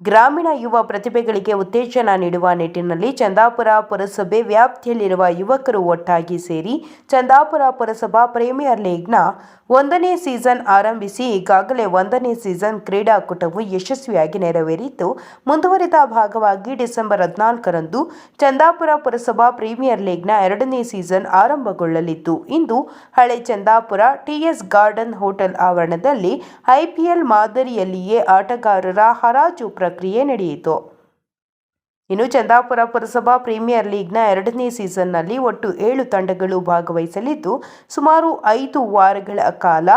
ಗ್ರಾಮೀಣ ಯುವ ಪ್ರತಿಭೆಗಳಿಗೆ ಉತ್ತೇಜನ ನೀಡುವ ನಿಟ್ಟಿನಲ್ಲಿ ಚಂದಾಪುರ ಪುರಸಭೆ ವ್ಯಾಪ್ತಿಯಲ್ಲಿರುವ ಯುವಕರು ಒಟ್ಟಾಗಿ ಸೇರಿ ಚಂದಾಪುರ ಪುರಸಭಾ ಪ್ರೀಮಿಯರ್ ಲೀಗ್ನ ಒಂದನೇ ಸೀಸನ್ ಆರಂಭಿಸಿ ಈಗಾಗಲೇ ಒಂದನೇ ಸೀಸನ್ ಕ್ರೀಡಾಕೂಟವು ಯಶಸ್ವಿಯಾಗಿ ನೆರವೇರಿದ್ದು ಮುಂದುವರಿದ ಭಾಗವಾಗಿ ಡಿಸೆಂಬರ್ ಹದಿನಾಲ್ಕರಂದು ಚಂದಾಪುರ ಪುರಸಭಾ ಪ್ರೀಮಿಯರ್ ಲೀಗ್ನ ಎರಡನೇ ಸೀಸನ್ ಆರಂಭಗೊಳ್ಳಲಿದ್ದು ಇಂದು ಹಳೆ ಚಂದಾಪುರ ಟಿಎಸ್ ಗಾರ್ಡನ್ ಹೋಟೆಲ್ ಆವರಣದಲ್ಲಿ ಐಪಿಎಲ್ ಮಾದರಿಯಲ್ಲಿಯೇ ಆಟಗಾರರ ಹರಾಜು ಪ್ರಕ್ರಿಯೆ ನಡೆಯಿತು. ಇನ್ನು ಚಂದಾಪುರ ಪುರಸಭಾ ಪ್ರೀಮಿಯರ್ ಲೀಗ್ನ ಎರಡನೇ ಸೀಸನ್ನಲ್ಲಿ ಒಟ್ಟು ಏಳು ತಂಡಗಳು ಭಾಗವಹಿಸಲಿದ್ದು, ಸುಮಾರು ಐದು ವಾರಗಳ ಕಾಲ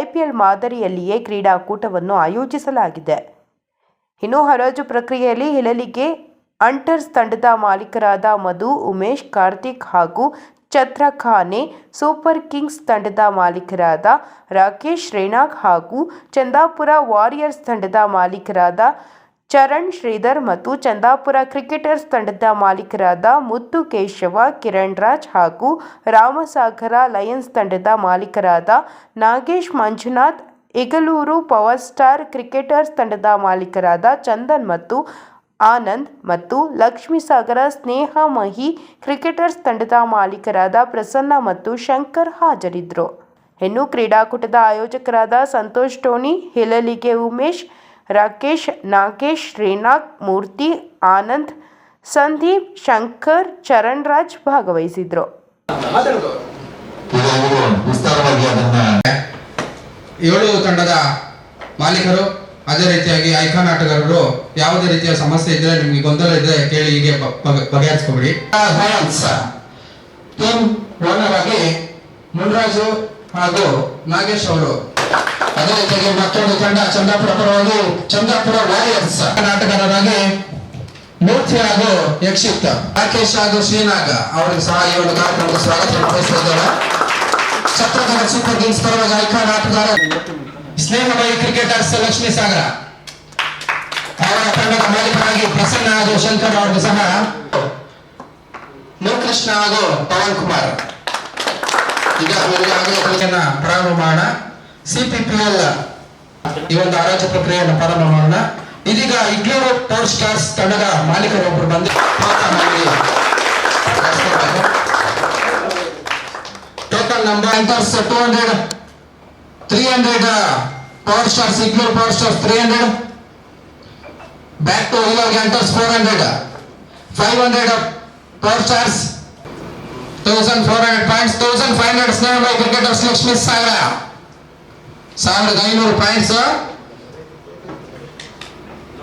ಐಪಿಎಲ್ ಮಾದರಿಯಲ್ಲಿಯೇ ಕ್ರೀಡಾಕೂಟವನ್ನು ಆಯೋಜಿಸಲಾಗಿದೆ. ಇನ್ನು ಹರಾಜು ಪ್ರಕ್ರಿಯೆಯಲ್ಲಿ ಹಿಲಲಿಗೆ ಅಂಟರ್ಸ್ ತಂಡದ ಮಾಲೀಕರಾದ ಮಧು, ಉಮೇಶ್, ಕಾರ್ತಿಕ್ ಹಾಗೂ ಛತ್ರಖಾನೆ ಸೂಪರ್ ಕಿಂಗ್ಸ್ ತಂಡದ ಮಾಲೀಕರಾದ ರಾಕೇಶ್ ರೇಣಾಕ್ ಹಾಗೂ ಚಂದಾಪುರ ವಾರಿಯರ್ಸ್ ತಂಡದ ಮಾಲೀಕರಾದ ಚರಣ್, ಶ್ರೀಧರ್ ಮತ್ತು ಚಂದಾಪುರ ಕ್ರಿಕೆಟರ್ಸ್ ತಂಡದ ಮಾಲೀಕರಾದ ಮುತ್ತು ಕೇಶವ, ಕಿರಣ್ ರಾಜ್ ಹಾಗೂ ರಾಮಸಾಗರ ಲಯನ್ಸ್ ತಂಡದ ಮಾಲೀಕರಾದ Nagesh, Manjunath Igaluru power star cricketers ತಂಡದ ಮಾಲೀಕರಾದ ಚಂದನ್ ಮತ್ತು ಆನಂದ್ ಮತ್ತು ಲಕ್ಷ್ಮೀಸಾಗರ ಸ್ನೇಹ ಮಹಿ ಕ್ರಿಕೆಟರ್ಸ್ ತಂಡದ ಮಾಲೀಕರಾದ ಪ್ರಸನ್ನ ಮತ್ತು ಶಂಕರ್ ಹಾಜರಿದ್ದರು. ಇನ್ನು ಕ್ರೀಡಾಕೂಟದ ಆಯೋಜಕರಾದ ಸಂತೋಷ್ ಟೋನಿ ಹಿಲಲಿಗೆ ಉಮೇಶ್ ರಾಕೇಶ್ ನಾಗೇಶ್ ಶ್ರೀನಾಥ್ ಮೂರ್ತಿ ಆನಂದ್ ಸಂದೀಪ್ ಶಂಕರ್ ಚರಣ್ ರಾಜ್ ಭಾಗವಹಿಸಿದ್ರು ಏಳು ತಂಡದ ಮಾಲೀಕರು ಅದೇ ರೀತಿಯಾಗಿ ಐಕಾನ್ ಆಟಗಾರರು ಯಾವುದೇ ರೀತಿಯ ಸಮಸ್ಯೆ ಇದ್ರೆ ನಿಮ್ಗೆ ಗೊಂದಲ ಇದ್ರೆ ಕೇಳಿ ಹೀಗೆ ಬಗೆಹರಿಸ್ಕೊಬಿಡಿ. ಲಯನ್ಸ್ ಟೀಮ್ ಓನರ್ ಆಗಿ ಮುನ್ರಾಜು ಹಾಗೂ ನಾಗೇಶ್ ಅವರು ಅದೇ ರೀತಿಯಾಗಿ ಮತ್ತೊಂದು ತಂಡ ಚಂದಾಪುರ ಪರವಾಗಿ ಚಂದಾಪುರ ವಾರಿಯರ್ಸ್. ನಾಟಕರಾಗಿ ಮೂರ್ತಿ ಹಾಗೂ ಯಕ್ಷಿತ್ ರಾಕೇಶ್ ಹಾಗೂ ಶ್ರೀನಾಗ ಅವರಿಗೆ ಸಹ ಈ ಒಂದು ಕಾರ್ಯಕ್ರಮಕ್ಕೆ ಸ್ವಾಗತ ಬಯಸ್ತಾ ಛತ್ರಧಾರ ಸೂಪರ್ ಕಿಂಗ್ಸ್ ಪರವಾಗಿ ಐಕಾನ್ ಆಟಗಾರ ಸ್ನೇಹಮಯಿ ಕ್ರಿಕೆಟರ್ಸ್ ಲಕ್ಷ್ಮೀ ಸಾಗರ. ಅವರ ತಂಡದ ಮಾಲೀಕರಾಗಿ ಪ್ರಸನ್ನ ಹಾಗೂ ಶಂಕರ್ ಅವರಿಗೂ ಸಹ ಮುರುಕೃಷ್ಣ ಹಾಗೂ ಪವನ್ ಕುಮಾರ್. ಈಗ ಪ್ರಾರಂಭ ಮಾಡೋಣ. ಸಿಪಿಪಿಎಲ್ ಈ ಒಂದು ಹರಾಜು ಪ್ರಕ್ರಿಯೆಯನ್ನು ಪ್ರಾರಂಭ ಮಾಡೋಣ. ಇದೀಗ ಇಗ್ಲೂರು ಪವರ್ ಸ್ಟಾರ್ಸ್ ತಂಡದ ಮಾಲೀಕರೊಬ್ಬರು ಬಂದು total number two hundred three hundred power stars Igluru power stars three hundred back to ಇಲ್ಲೋರ್ enters four hundred five hundred power stars thousand four hundred points thousand five hundred Sneha cricketers Lakshmi Sagara ಸಾವಿರದ ಐನೂರು points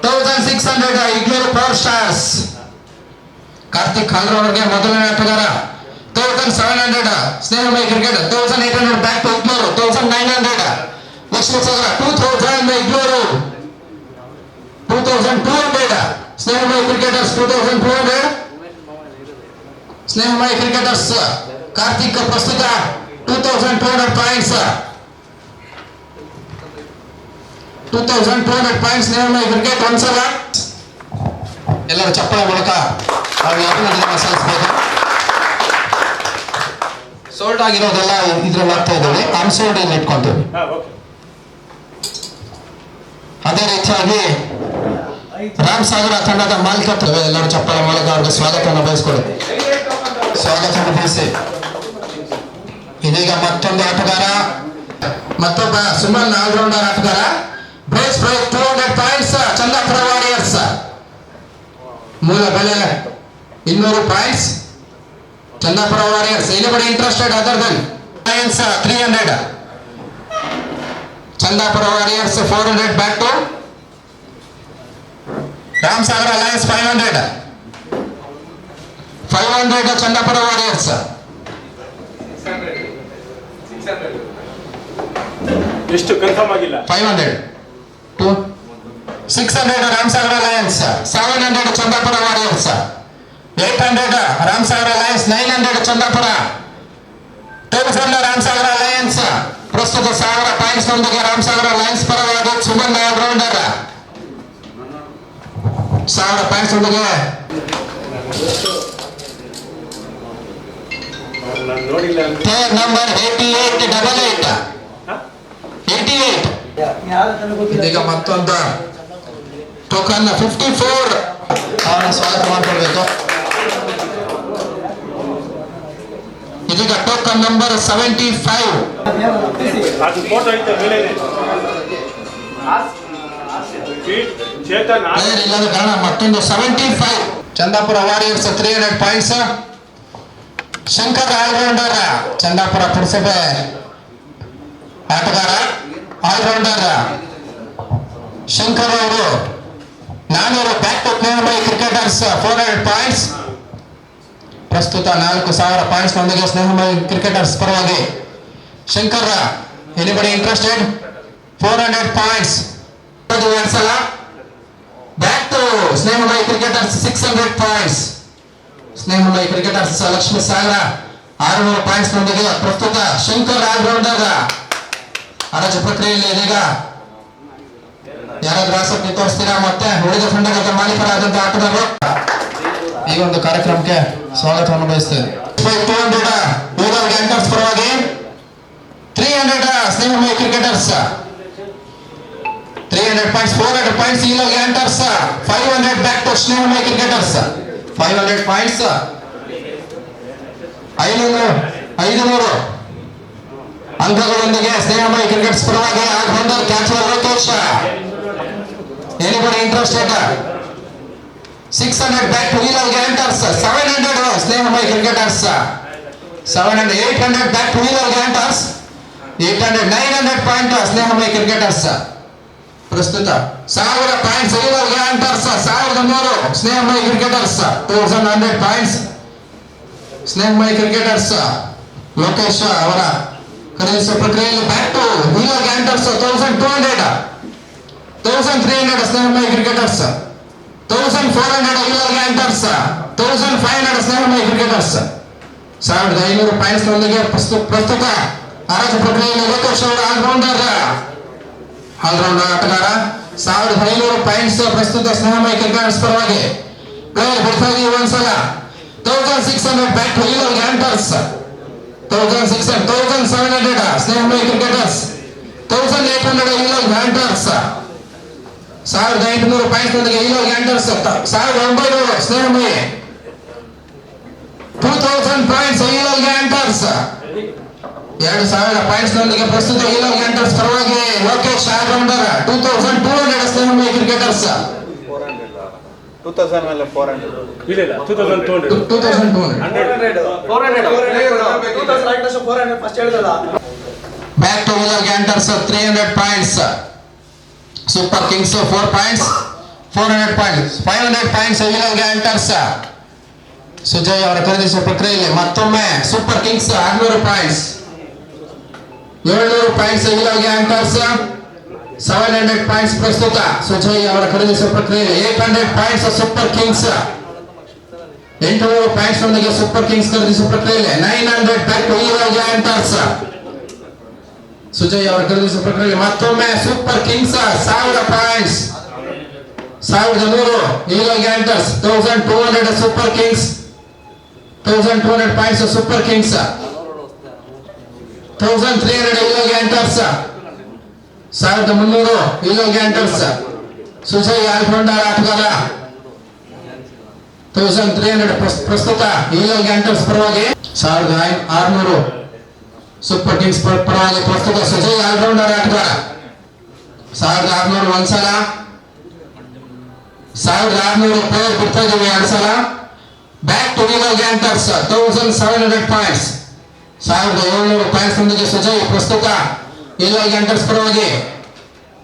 thousand six hundred Igluru power stars Karthik ಖಾಲ್ರ ಅವರಿಗೆ ಮೊದಲನೇ ಆಟಗಾರ. Thousand seven hundred Snehamaya cricket thousand eight hundred back to Igluru thousand nine hundred Lakshmi Sagara two thousand Igluru two thousand two hundred Snehamaya cricketers two thousand two hundred Snehamaya cricketers Karthik ಪ್ರಸ್ತುತ two thousand two hundred points two thousand two hundred points cricket ಒಂದ್ಸಲ ಎಲ್ಲರ ಚಪ್ಪಳ ಮೂಲಕ ಅವ್ರಿಗೆ ಅಭಿನಂದನೆ ಸಲ್ಲಿಸಬೇಕು. Sold ಆಗಿರೋದೆಲ್ಲ ಇದ್ರಲ್ಲಿ ಆಗ್ತಾ ಇದ್ದೀವಿ. ಅನ್ಸೋಲ್ಡ್ ಇಲ್ಲಿ ಇಟ್ಕೊಂತೀವಿ. ಅದೇ ರೀತಿಯಾಗಿ ರಾಮ್ ಸಾಗರ ತಂಡದ ಮಾಲೀಕತ್ವ ಎಲ್ಲರೂ ಚಪ್ಪಳ ಮೂಲಕ ಅವ್ರಿಗೆ ಸ್ವಾಗತವನ್ನು ಬಯಸ್ಕೊಳ್ಳಿ. ಸ್ವಾಗತವನ್ನು ಬಯಸಿ. ಇದೀಗ ಮತ್ತೊಂದು ಆಟಗಾರ. ಮತ್ತೊಬ್ಬ ಸುಮನ್ ಆಲ್ರೌಂಡರ್ ಆಟಗಾರ. Break two hundred points Chandapura warriors ಮೂಲ ಬೆಲೆ ಇನ್ನೂರು points Chandapura warriors anybody interested other than points three hundred Chandapura warriors four hundred back to Ram Sagara lions five hundred five hundred Chandapura warriors ಎಷ್ಟು confirm ಆಗಿಲ್ಲ? Five hundred to six hundred Ramasagara lions seven hundred Chandapura warriors eight hundred Ramasagara lions nine hundred Chandapura thousand Ramasagara lions ಪ್ರಸ್ತುತ ಸಾವಿರ points ನೊಂದಿಗೆ Ramasagara alliance ಪರವಾಗಿ Suman allrounder ಸಾವಿರ points ನೊಂದಿಗೆ. Number eighty eight double eight eighty eight ಇದೀಗ ಮತ್ತೊಂದು. Token fifty four ಅವರ ಸ್ವಾಗತ ಮಾಡಿಕೊಳ್ಬೇಕು. ಇದೀಗ ಟೋಕನ್ ನಂಬರ್ ಸೆವೆಂಟಿ ಫೈವ್ ಇಲ್ಲದ ಕಾರಣ ಮತ್ತೊಂದು seventy five Chandapura warriors three hundred points Shankar allrounder Chandapura ಪುರಸಭೆ ಆಟಗಾರ. ಆಲ್ರೌಂಡರ್ ಶಂಕರ್ ಅವರು ನಾನೂರು back to player cricketers four hundred points ಪ್ರಸ್ತುತ ನಾಲ್ಕು ಸಾವಿರ ಪಾಯಿಂಟ್ಸ್ ನೊಂದಿಗೆ ಸ್ನೇಹಮಯ ಕ್ರಿಕೆಟರ್ಸ್ ಪರವಾಗಿ Shankar anybody interested four hundred points ಸಲ back to Snehamaya cricketers six hundred points Snehamaya cricketers Lakshmi Sagara, ಆರುನೂರು ಪಾಯಿಂಟ್ಸ್ ನೊಂದಿಗೆ ಪ್ರಸ್ತುತ ಶಂಕರ್ ಆಲ್ರೌಂಡರ್ ಹರಾಜು ಪ್ರಕ್ರಿಯೆಯಲ್ಲಿ ಇದೀಗ ಯಾರಾದ್ರೂ ಆಸಕ್ತಿ ತೋರಿಸ್ತೀರಾ? ಮತ್ತೆ ಉಳಿದ ತಂಡಗಳ ಮಾಲೀಕರಾದಂತಹ ಆಟಗಾರರು. ಈ ಒಂದು ಕಾರ್ಯಕ್ರಮಕ್ಕೆ ಸ್ವಾಗತವನ್ನು ಬಯಸ್ತೇವೆ ಟೂ ಹಂಡ್ರೆಡ್ ಯೂರಲ್ ಗ್ಯಾಂಟರ್ಸ್ ಪರವಾಗಿ three hundred Sneha cricketers three hundred points four hundred points ಈಲೋ ಗ್ಯಾಂಟರ್ಸ್ five hundred back to Sneha cricketers five hundred points ಐನೂರು, ಐದುನೂರು. ಅಂಕಗಳೊಂದಿಗೆ ಸ್ನೇಹಮಯ ಕ್ರಿಕೆಟ್ಸ್ ಪರವಾಗಿ allrounder catcher Lokesh anybody interested six hundred back to wheeler ಗ್ಯಾಂಟರ್ಸ್ seven hundred Snehamaya cricketers. Seven hundred eight hundred back to wheeler ಗ್ಯಾಂಟರ್ಸ್ eight hundred nine hundred point Snehamaya cricketers. ಪ್ರಸ್ತುತ ಸಾವಿರ points ವೀಲರ್ ಗ್ಯಾಂಟರ್ಸ್ ಸಾವಿರದ ನೂರು Snehamaya cricketers. Thousand hundred points Snehamaya cricketers. Lokesh ಅವರ ಖರೀದಿಸುವ ಪ್ರಕ್ರಿಯೆಯಲ್ಲಿ back to wheeler ಗ್ಯಾಂಟರ್ಸ್ thousand two hundred thousand three hundred Snehamaya cricketers thousand four hundred wheeler ಗ್ಯಾಂಟರ್ಸ್ thousand five hundred Snehamaya cricketers ಸಾವಿರದ ಐನೂರು ಪಾಯಿಂಟ್ಸ್ ನೊಂದಿಗೆ ಪ್ರಸ್ತುತ ಪ್ರಸ್ತುತ ಹರಾಜು ಪ್ರಕ್ರಿಯೆಯಲ್ಲಿ ಲೋಕೇಶ್ ಅವರ ಆಲ್ರೌಂಡರ್ ಆಲ್ರೌಂಡರ್ ಆಟಗಾರ, ಸಾವಿರದ ಐನೂರು ಪಾಯಿಂಟ್ಸ್ ಪ್ರಸ್ತುತ ಸ್ನೇಹಮಯ ಕ್ರಿಕೆಟರ್ಸ್ ಪರವಾಗಿ. ಪ್ಲೇಯರ್ ಬಿಡ್ತಾ ಇದೀವಿ ಒಂದ್ಸಲ? Thousand six hundred back to ಗ್ಯಾಂಟರ್ಸ್ Snehamaya cricketers. Thousand eight hundred wheeler ಗ್ಯಾಂಟರ್ಸ್ ಸಾವಿರದ ಎಂಟುನೂರು ಪಾಯಿಂಟ್ಸ್ ನೊಂದಿಗೆ ಈಲೋ ಗ್ಯಾಂಟರ್ಸ್ ಸಾವಿರದ ಒಂಬೈನೂರು ಸ್ನೇಹಮಯಿ ಟೂ ತೌಸಂಡ್ ಪಾಯಿಂಟ್ಸ್ ಈಲೋ ಗ್ಯಾಂಟರ್ಸ್ ಎರಡು ಸಾವಿರ ಪಾಯಿಂಟ್ಸ್ ನೊಂದಿಗೆ ಪ್ರಸ್ತುತ ಈಲೋ ಗ್ಯಾಂಟರ್ಸ್ ಪರವಾಗಿ Lokesh allrounder two thousand two hundred Snehamayi cricketers two thousand ಮೇಲೆ ಫೋರ್ ಹಂಡ್ರೆಡ್ ಇಲ್ಲ ಇಲ್ಲ two thousand two hundred. Two thousand two hundred back to wheeler ಗ್ಯಾಂಟರ್ಸ್ three hundred points super kings four points four hundred points five hundred points wheeler ಗ್ಯಾಂಟರ್ಸ್ ಸುಜಯ್ ಅವರ ಖರೀದಿಸುವ ಪ್ರಕ್ರಿಯೆಯಲ್ಲಿ ಮತ್ತೊಮ್ಮೆ super Kings ಆರ್ನೂರು points ಏಳ್ನೂರು ಪಾಯಿಂಟ್ಸ್ ವೀಲರ್ ಗ್ಯಾಂಟರ್ಸ್ ಸೆವೆನ್ ಹಂಡ್ರೆಡ್ ಪಾಯಿಂಟ್ಸ್ ಪ್ರಸ್ತುತ. ಸುಜಯ್ ಅವರ ಖರೀದಿಸುವ ಪ್ರಕ್ರಿಯೆ eight hundred points super kings. ಎಂಟುನೂರು ಪಾಯಿಂಟ್ಸ್ ನೊಂದಿಗೆ ಸೂಪರ್ ಕಿಂಗ್ಸ್ ಖರೀದಿಸುವ ಪ್ರಕ್ರಿಯೆ nine hundred back to wheeler ಗ್ಯಾಂಟರ್ಸ್ ಸುಜಯ್ ಅವರ ಖರೀದಿಸುವ ಪ್ರಕ್ರಿಯೆ ಮತ್ತೊಮ್ಮೆ ಸೂಪರ್ ಕಿಂಗ್ಸ್, ಸಾವಿರ ಪಾಯಿಂಟ್ಸ್. ಸಾವಿರದ ನೂರು ಈಲೋ ಗ್ಯಾಂಟರ್ಸ್ thousand two hundred super kings. Thousand two hundred points super kings. Thousand three hundred ಗ್ಯಾಂಟರ್ಸ್ ಸಾವಿರದ ಮುನ್ನೂರು ಇಲ್ಲೋ ಗ್ಯಾಂಟರ್ಸ್ ಸುಜಯ್ ಆಲ್ರೌಂಡರ್ ಆಟಗಾರ ತೌಸಂಡ್ ತ್ರೀ ಹಂಡ್ರೆಡ್ ಪ್ರಸ್ತುತ ಇಲ್ಲೋ ಗ್ಯಾಂಟರ್ಸ್ ಪರವಾಗಿ ಸಾವಿರದ ಆರ್ನೂರು. ಸೂಪರ್ ಕಿಂಗ್ಸ್ ಪರ- ಪರವಾಗಿ ಪ್ರಸ್ತುತ ಸುಜಯ್ ಆಲ್ರೌಂಡರ್ ಆಟಗಾರ ಸಾವಿರದ ಆರ್ನೂರು ಒಂದ್ಸಲ ಸಾವಿರದ ಆರ್ನೂರು ಪ್ಲೇಯರ್ ಬಿಡ್ತಾ ಇದ್ದೀವಿ ಎರಡು ಸಲ. ಬ್ಯಾಕ್ ಟು ವಿಲೋ ಗ್ಯಾಂಟರ್ಸ್ ತೌಸಂಡ್ ಸೆವೆನ್ ಹಂಡ್ರೆಡ್ ಪಾಯಿಂಟ್ಸ್ ಸಾವಿರದ ಏಳ್ನೂರು ಪಾಯಿಂಟ್ಸ್ ನೊಂದಿಗೆ ಸುಜಯ್ ಪ್ರಸ್ತುತ ವಿಲೋ ಗ್ಯಾಂಟರ್ಸ್ ಪರವಾಗಿ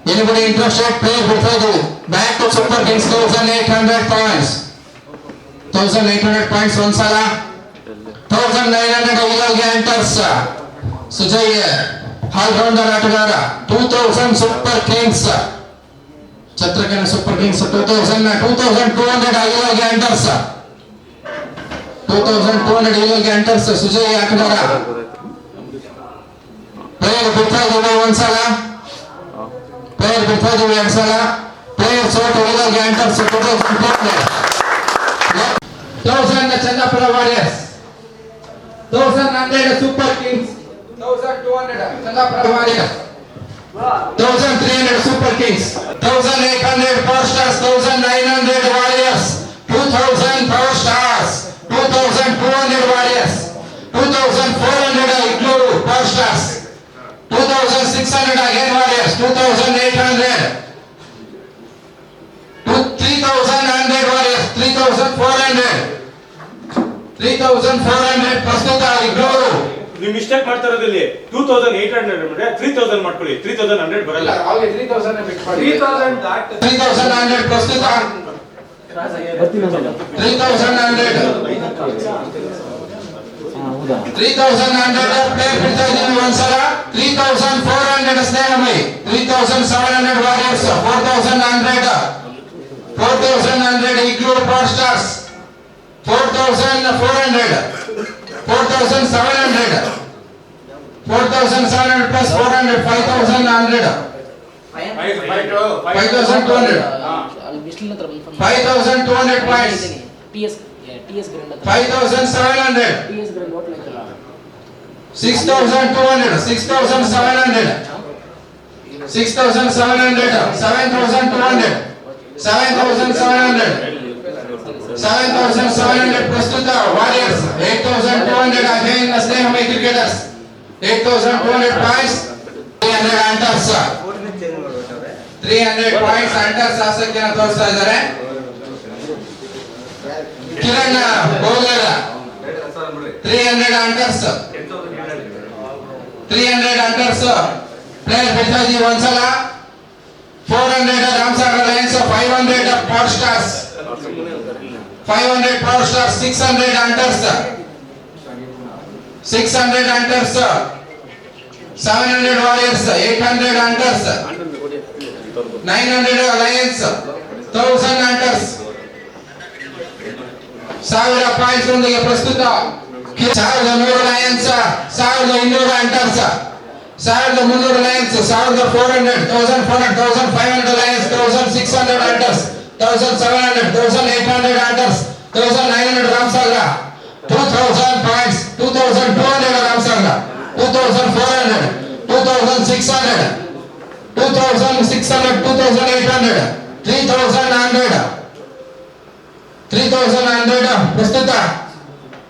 ಎನಿಬಡಿ ಇಂಟ್ರೆಸ್ಟೆಡ್ ಪ್ಲೇಯರ್ ಬಿಡ್ತಾ ಇದ್ದೀವಿ back to super kings thousand eight hundred points thousand eight hundred points ಒಂದ್ಸಲ ತೌಸಂಡ್ ನೈನ್ ಹಂಡ್ರೆಡ್ ವಿಲೋ ಗ್ಯಾಂಟರ್ಸ್ ಸುಜಯ್ ಆಲ್ರೌಂಡರ್ ಆಟಗಾರ two thousand super kings ಛತ್ರಕನ super kings two thousand two thousand two hundred ಇಲೋ ಗ್ಯಾಂಟರ್ಸ್ two thousand two hundred ಇಲೋ ಗ್ಯಾಂಟರ್ಸ್ ಸುಜಯ್ ಆಟಗಾರ player ಬಿಡ್ತಾ ಇದ್ದೀವಿ ಒಂದ್ಸಲ ಪ್ಲೇಯರ್ ಬಿಡ್ತಾ ಇದ್ದೀವಿ ಎರಡ್ ಸಲ ಪ್ಲೇಯರ್ ಸೋಟ್ ಇಲೋ ಗ್ಯಾಂಟರ್ಸ್ two thousand two hundred thousand Chandapura warriors thousand hundred super kings thousand two hundred Chandapura warriors thousand three hundred super kings thousand eight hundred power stars thousand nine hundred warriors two thousand six thousand hundred thousand Igluru power stars two thousand thousand eight hundred three thousand hundred warriors three thousand four hundred three thousand four hundred ಪ್ರಸ್ತುತ ಇಗ್ಲೂರು ನೀವು mistake ಮಾಡ್ತಾ ಇರೋದಿಲ್ಲಿ two thousand eight hundred ಅಂದ್ರೆ three thousand ಮಾಡ್ಕೊಳ್ಳಿ three thousand hundred ಬರಲ್ಲ. Three thousand hundred ಪ್ರಸ್ತುತ three thousand hundred three thousand hundred player ಬಿಡ್ತಾ ಇದ್ದೀವಿ ಒಂದ್ಸಲ three thousand four hundred Snehamai three thousand seven hundred warriors four thousand hundred four thousand hundred Iglur power stars four thousand four hundred four thousand seven hundred four thousand seven hundred plus four hundred five thousand hundred five thousand two hundred five thousand two hundred points TS TS grand five thousand seven hundred TS grand hotel ಐತಲ್ಲ six thousand two hundred six thousand seven hundred six thousand seven hundred seven thousand two hundred seven thousand seven hundred seven thousand seven hundred ಪ್ರಸ್ತುತ warriors eight thousand two hundred again Snehamai cricketers eight thousand two hundred points three hundred hunters three hundred points hunters ಆಸಕ್ತಿಯನ್ನು ತೋರಿಸ್ತಾ ಇದ್ದಾರೆ. Kiran ಬೋಗರ three hundred hunters three hundred hunters player ಬಿಡ್ತಾ ಇದೀವಿ ಒಂದ್ಸಲ four hundred Ramasagar lions five hundred power stars five hundred power stars six hundred hunters six hundred hunters seven hundred warriors eight hundred hunters nine hundred lions thousand hunters ಸಾವಿರ points ನೊಂದಿಗೆ ಪ್ರಸ್ತುತ ಸಾವಿರದ ನೂರು Lions, ಸಾವಿರದ ಇನ್ನೂರು ಅಂಟರ್ಸ್, ಸಾವಿರದ ಮುನ್ನೂರು lions, ಸಾವಿರದ four hundred thousand four hundred thousand five hundred lions thousand six hundred hunters thousand seven hundred thousand eight hundred hunters thousand nine hundred Ramasagara. Two thousand points two thousand two hundred Ramasagara. Two thousand four hundred two thousand six hundred two thousand six hundred two thousand eight hundred three thousand hundred three thousand hundred ಪ್ರಸ್ತುತ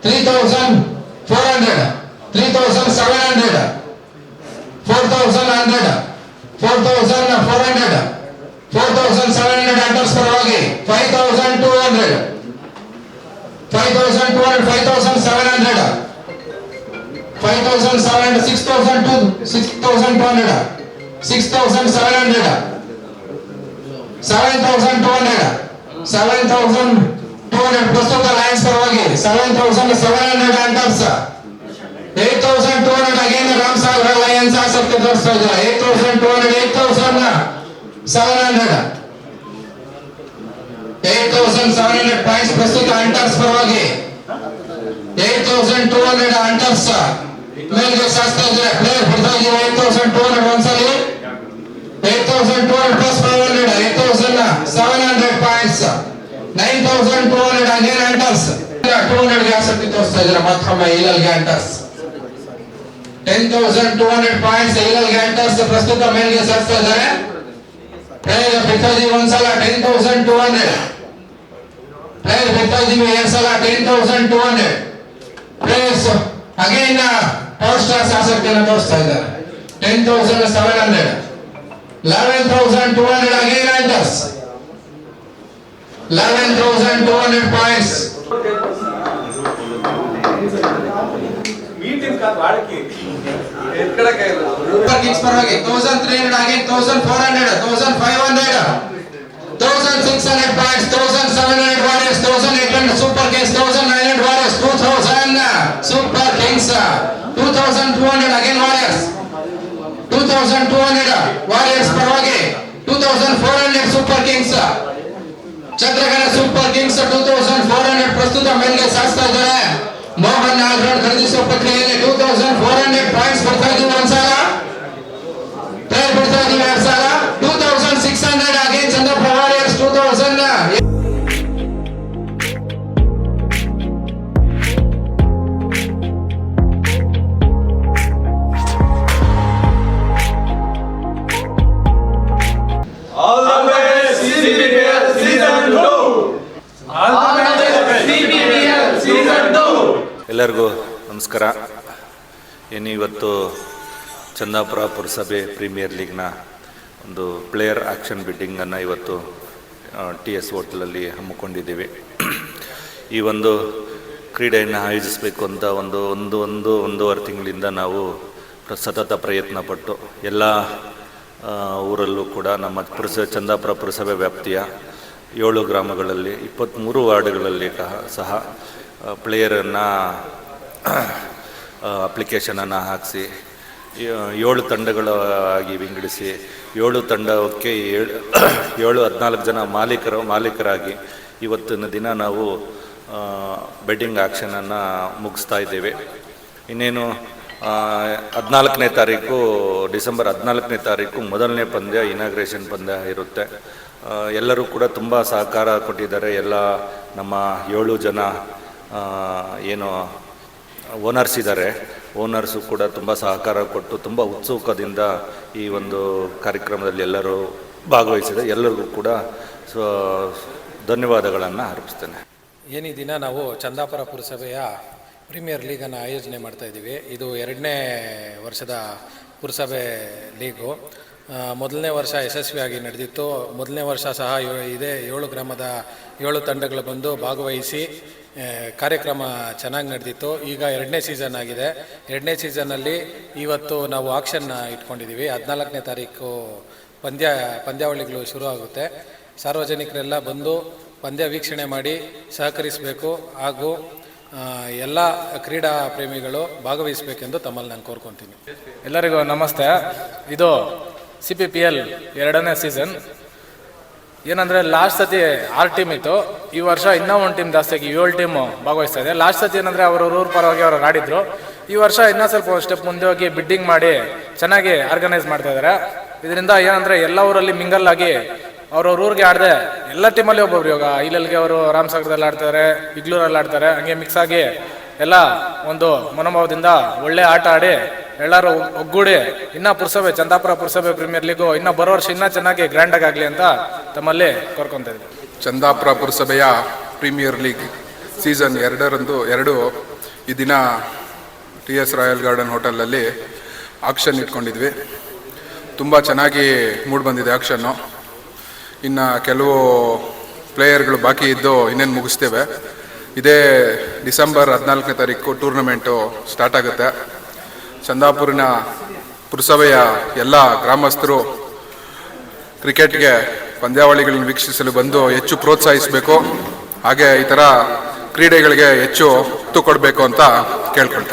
three thousand four hundred three thousand seven hundred four thousand hundred four thousand four hundred four thousand seven hundred hunters ಪರವಾಗಿ five thousand two hundred five thousand two hundred five thousand seven hundred five thousand seven hundred six thousand two six thousand two hundred six thousand seven hundred seven thousand two hundred seven thousand two hundred ಪ್ರಸ್ತುತ lions ಪರವಾಗಿ seven thousand seven hundred hunters eight thousand two hundred again Ram Sagar lions ಆಸಕ್ತಿ ತೋರಿಸ್ತಾ ಇದ್ದಾರೆ. Eight thousand two hundred eight thousand seven hundred eight thousand seven hundred points ಪ್ರಸ್ತುತ hunters ಪರವಾಗಿ. Eight thousand two hundred hunters ಮೇಲ್ಗೆ ಸಾಸ್ತಾ ಇದ್ದಾರೆ player ಬಿಡ್ತಾ ಇದೀವಿ eight thousand two hundred ಒಂದ್ಸಲಿ eight thousand two hundred plus five hundred eight thousand seven hundred points nine thousand two hundred again hunters two hundred gas ಅಂತ ತೋರಿಸ್ತಾ ಇದ್ದಾರೆ. ಮತ್ತೊಮ್ಮೆ ಇಲಲ್ ಗ್ಯಾಂಟರ್ಸ್ ten thousand two hundred points ಇಲಲ್ ಗ್ಯಾಂಟರ್ಸ್ ಪ್ರಸ್ತುತ ಮೇಲ್ಗೆ ಸರಿಸ್ತಾ ಇದ್ದಾರೆ. ಪ್ಲೇಯರ್ ಬಿಡ್ತಾ ಇದೀವಿ ಒಂದ್ಸಲ ten thousand two hundred. Player ಬಿಡ್ತಾ ಎರಡ್ ಸಲ ten thousand two hundred. Players again power stars ಆಸಕ್ತಿಯನ್ನು ತೋರಿಸ್ತಾ ಇದ್ದಾರೆ. Ten thousand seven hundred. Eleven thousand two hundred again hunters 11200 points meeting కాదు వాడికి ఎక్కడ కైరు ऊपर किस पर आगे 1300 आगे 1400 1500 1600 points 1700 warriors 1800 super case 1900 warriors 2000 super kings 2200 again warriors 2200 warriors పర్వాగే 2400 super kings thousand nine hundred warriors two thousand super kings two thousand two hundred again warriors two thousand two hundred warriors ಪರವಾಗಿ two thousand four hundred super kings ಚಂದ್ರಗಣ super kings two thousand four hundred ಪ್ರಸ್ತುತ ಮೇಲ್ಗೆ ಸಾಗಿಸ್ತಾ ಇದ್ದಾರೆ ಮೋಹನ್ ನಾಗರಾಜ್ ಖರೀದಿಸುವ ಪ್ರಕ್ರಿಯೆಯಲ್ಲಿ two thousand four hundred points ಬರ್ತಾ ಇದ್ದೀವಿ ಒಂದ್ಸಲ ಇವತ್ತು ಚಂದಾಪುರ ಪುರಸಭೆ ಪ್ರೀಮಿಯರ್ ಲೀಗ್ನ ಒಂದು ಪ್ಲೇಯರ್ ಆ್ಯಕ್ಷನ್ ಬಿಡ್ಡಿಂಗನ್ನು ಇವತ್ತು ಟಿ ಎಸ್ ಹೋಟ್ಲಲ್ಲಿ ಹಮ್ಮಿಕೊಂಡಿದ್ದೀವಿ. ಈ ಒಂದು ಕ್ರೀಡೆಯನ್ನು ಆಯೋಜಿಸಬೇಕು ಅಂತ ಒಂದು ಒಂದು ಒಂದು, ಒಂದೂವರೆ ತಿಂಗಳಿಂದ ನಾವು ಸತತ ಪ್ರಯತ್ನ ಪಟ್ಟು ಎಲ್ಲ ಊರಲ್ಲೂ ಕೂಡ ನಮ್ಮ ಪುರಸ, ಚಂದಾಪುರ ಪುರಸಭೆ ವ್ಯಾಪ್ತಿಯ ಏಳು ಗ್ರಾಮಗಳಲ್ಲಿ ಇಪ್ಪತ್ತ್ಮೂರು ವಾರ್ಡ್ಗಳಲ್ಲಿ ಸಹ ಪ್ಲೇಯರನ್ನು ಅಪ್ಲಿಕೇಶನನ್ನು ಹಾಕಿಸಿ ಏಳು ತಂಡಗಳಾಗಿ ವಿಂಗಡಿಸಿ, ಏಳು ತಂಡಕ್ಕೆ ಏಳು ಏಳು ಹದಿನಾಲ್ಕು ಜನ ಮಾಲೀಕರು, ಮಾಲೀಕರಾಗಿ ಇವತ್ತಿನ ದಿನ ನಾವು ಬೆಡ್ಡಿಂಗ್ ಆ್ಯಕ್ಷನನ್ನು ಮುಗಿಸ್ತಾ ಇದ್ದೇವೆ. ಇನ್ನೇನು ಹದಿನಾಲ್ಕನೇ ತಾರೀಕು, ಡಿಸೆಂಬರ್ ಹದಿನಾಲ್ಕನೇ ತಾರೀಕು ಮೊದಲನೇ ಪಂದ್ಯ ಇನಾಗ್ರೇಷನ್ ಪಂದ್ಯ ಇರುತ್ತೆ. ಎಲ್ಲರೂ ಕೂಡ ತುಂಬ ಸಹಕಾರ ಕೊಟ್ಟಿದ್ದಾರೆ. ಎಲ್ಲ ನಮ್ಮ ಏಳು ಜನ ಏನು ಓನರ್ಸ್ ಇದ್ದಾರೆ ಓನರ್ಸು ಕೂಡ ತುಂಬ ಸಹಕಾರ ಕೊಟ್ಟು ತುಂಬ ಉತ್ಸುಕದಿಂದ ಈ ಒಂದು ಕಾರ್ಯಕ್ರಮದಲ್ಲಿ ಎಲ್ಲರೂ ಭಾಗವಹಿಸಿದ. ಎಲ್ಲರಿಗೂ ಕೂಡ ಸೊ, ಧನ್ಯವಾದಗಳನ್ನು ಅರ್ಪಿಸ್ತೇನೆ. ಏನಿ ದಿನ ನಾವು ಚಂದಾಪುರ ಪುರಸಭೆಯ ಪ್ರೀಮಿಯರ್ ಲೀಗನ್ನು ಆಯೋಜನೆ ಮಾಡ್ತಾ ಇದ್ದೀವಿ. ಇದು ಎರಡನೇ ವರ್ಷದ ಪುರಸಭೆ ಲೀಗು. ಮೊದಲನೇ ವರ್ಷ ಯಶಸ್ವಿಯಾಗಿ ನಡೆದಿತ್ತು. ಮೊದಲನೇ ವರ್ಷ ಸಹ ಇದೆ ಏಳು ಗ್ರಾಮದ ಏಳು ತಂಡಗಳು ಬಂದು ಭಾಗವಹಿಸಿ ಕಾರ್ಯಕ್ರಮ ಚೆನ್ನಾಗಿ ನಡೆದಿತ್ತು. ಈಗ ಎರಡನೇ ಸೀಸನ್ ಆಗಿದೆ. ಎರಡನೇ ಸೀಸನ್ನಲ್ಲಿ ಇವತ್ತು ನಾವು ಆಕ್ಷನ್ನ ಇಟ್ಕೊಂಡಿದ್ದೀವಿ ಹದಿನಾಲ್ಕನೇ ತಾರೀಕು ಪಂದ್ಯ, ಪಂದ್ಯಾವಳಿಗಳು ಶುರು ಆಗುತ್ತೆ. ಸಾರ್ವಜನಿಕರೆಲ್ಲ ಬಂದು ಪಂದ್ಯ ವೀಕ್ಷಣೆ ಮಾಡಿ ಸಹಕರಿಸಬೇಕು. ಹಾಗೂ ಎಲ್ಲ ಕ್ರೀಡಾ ಪ್ರೇಮಿಗಳು ಭಾಗವಹಿಸಬೇಕೆಂದು ತಮ್ಮಲ್ಲಿ ನಾನು ಕೋರ್ಕೊತೀನಿ. ಎಲ್ಲರಿಗೂ ನಮಸ್ತೆ. ಇದು ಸಿ ಪಿ ಪಿ ಎಲ್ ಎರಡನೇ ಸೀಸನ್ ಏನಂದ್ರೆ ಲಾಸ್ಟ್ ಸತಿ ಆರು ಟೀಮ್ ಇತ್ತು. ಈ ವರ್ಷ ಇನ್ನೂ ಒಂದು ಟೀಮ್ ಜಾಸ್ತಿ ಏಳು ಟೀಮ್ ಭಾಗವಹಿಸ್ತಾ ಇದೆ. ಲಾಸ್ಟ್ ಸತಿ ಏನಂದ್ರೆ ಅವರು ಊರ ಪರವಾಗಿ ಅವರು ಆಡಿದ್ರು. ಈ ವರ್ಷ ಇನ್ನೂ ಸ್ವಲ್ಪ ಸ್ಟೆಪ್ ಮುಂದೆ ಹೋಗಿ ಬಿಡ್ಡಿಂಗ್ ಮಾಡಿ ಚೆನ್ನಾಗಿ ಆರ್ಗನೈಸ್ ಮಾಡ್ತಾ ಇದ್ದಾರೆ ಇದರಿಂದ ಏನಂದ್ರೆ ಎಲ್ಲ ಊರಲ್ಲಿ ಮಿಂಗಲ್ ಆಗಿ ಅವ್ರವ್ರ ಊರಿಗೆ ಆಡದೆ ಎಲ್ಲ ಟೀಮಲ್ಲಿ ಒಬ್ಬೊಬ್ರು. ಇವಾಗ ಐಲಲ್ಲಿಗೆ ಅವರು ರಾಮಸಾಗರದಲ್ಲಿ ಆಡ್ತಾರೆ ಇಗ್ಲೂರಲ್ಲಿ ಆಡ್ತಾರೆ. ಹಂಗೆ ಮಿಕ್ಸ್ ಆಗಿ ಎಲ್ಲ ಒಂದು ಮನೋಭಾವದಿಂದ ಒಳ್ಳೆ ಆಟ ಆಡಿ ಎಲ್ಲರೂ ಒಗ್ಗೂಡಿ ಇನ್ನೂ ಪುರಸಭೆ, ಚಂದಾಪುರ ಪುರಸಭೆ ಪ್ರೀಮಿಯರ್ ಲೀಗು ಇನ್ನೂ ಬರೋ ವರ್ಷ ಇನ್ನೂ ಚೆನ್ನಾಗಿ ಗ್ರ್ಯಾಂಡಾಗಿ ಆಗಲಿ ಅಂತ ತಮ್ಮಲ್ಲಿ ಕೋರ್ಕೊತಾ ಚಂದಾಪುರ ಪುರಸಭೆಯ ಪ್ರೀಮಿಯರ್ ಲೀಗ್ ಸೀಸನ್ ಎರಡರಂದು ಎರಡು ಈ ದಿನ ಟಿ ಎಸ್ ರಾಯಲ್ ಗಾರ್ಡನ್ ಹೋಟೆಲಲ್ಲಿ ಆಕ್ಷನ್ ಇಟ್ಕೊಂಡಿದ್ವಿ. ತುಂಬ ಚೆನ್ನಾಗಿ ಮೂಡ್ ಬಂದಿದೆ ಆಕ್ಷನ್ನು ಇನ್ನು ಕೆಲವು ಪ್ಲೇಯರ್ಗಳು ಬಾಕಿ ಇದ್ದು ಇನ್ನೇನು ಮುಗಿಸ್ತೇವೆ. ಇದೇ ಡಿಸೆಂಬರ್ ಹದಿನಾಲ್ಕನೇ ತಾರೀಕು ಟೂರ್ನಮೆಂಟು ಸ್ಟಾರ್ಟ್ ಆಗುತ್ತೆ. ಚಂದಾಪುರಿನ ಪುರಸಭೆಯ ಎಲ್ಲ ಗ್ರಾಮಸ್ಥರು ಕ್ರಿಕೆಟ್ಗೆ ಪಂದ್ಯಾವಳಿಗಳನ್ನು ವೀಕ್ಷಿಸಲು ಬಂದು ಹೆಚ್ಚು ಪ್ರೋತ್ಸಾಹಿಸಬೇಕು. ಹಾಗೆ ಈ ಥರ ಕ್ರೀಡೆಗಳಿಗೆ ಹೆಚ್ಚು ಒತ್ತು ಕೊಡಬೇಕು ಅಂತ ಕೇಳ್ಕೊಳ್ತೇನೆ.